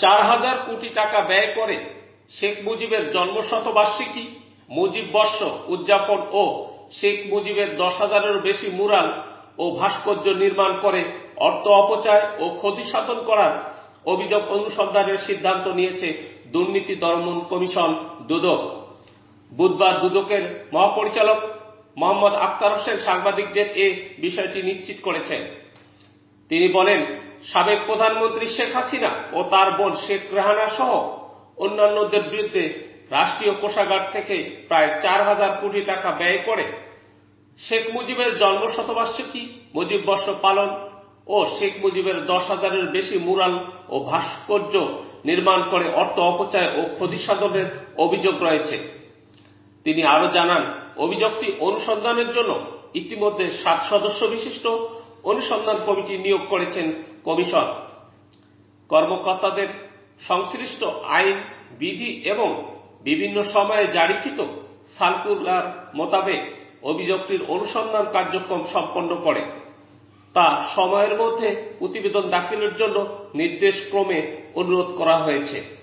চার হাজার কোটি টাকা ব্যয় করে শেখ মুজিবের জন্মশতবার্ষিকী, মুজিব বর্ষ উদযাপন ও শেখ মুজিবের দশ হাজারের বেশি মুরাল ও ভাস্কর্য নির্মাণ করে অর্থ অপচয় ও ক্ষতি সাধন করার অভিযোগ অনুসন্ধানের সিদ্ধান্ত নিয়েছে দুর্নীতি দমন কমিশন দুদক। বুধবার দুদকের মহাপরিচালক মোহাম্মদ আক্তার হোসেন সাংবাদিকদের এ বিষয়টি নিশ্চিত করেছেন। তিনি বলেন, সাবেক প্রধানমন্ত্রী শেখ হাসিনা ও তার বোন শেখ রেহানা সহ অন্যান্যদের বিরুদ্ধে রাষ্ট্রীয় কোষাগার থেকে প্রায় চার হাজার কোটি টাকা ব্যয় করে শেখ মুজিবের জন্ম শতবার্ষিকী মুজিব বর্ষ পালন ও শেখ মুজিবের দশ হাজারের বেশি মুরাল ও ভাস্কর্য নির্মাণ করে অর্থ অপচয় ও ক্ষতি সাধনের অভিযোগ রয়েছে। তিনি আরও জানান, অভিযোগটি অনুসন্ধানের জন্য ইতিমধ্যে সাত সদস্য বিশিষ্ট অনুসন্ধান কমিটি নিয়োগ করেছেন কমিশন। কর্মকর্তাদের সংশ্লিষ্ট আইন, বিধি এবং বিভিন্ন সময়ে জারিকৃত সার্কুলার মোতাবেক অভিযোগটির অনুসন্ধান কার্যক্রম সম্পন্ন করে। তা সময়ের মধ্যে প্রতিবেদন দাখিলের জন্য নির্দেশ ক্রমে অনুরোধ করা হয়েছে।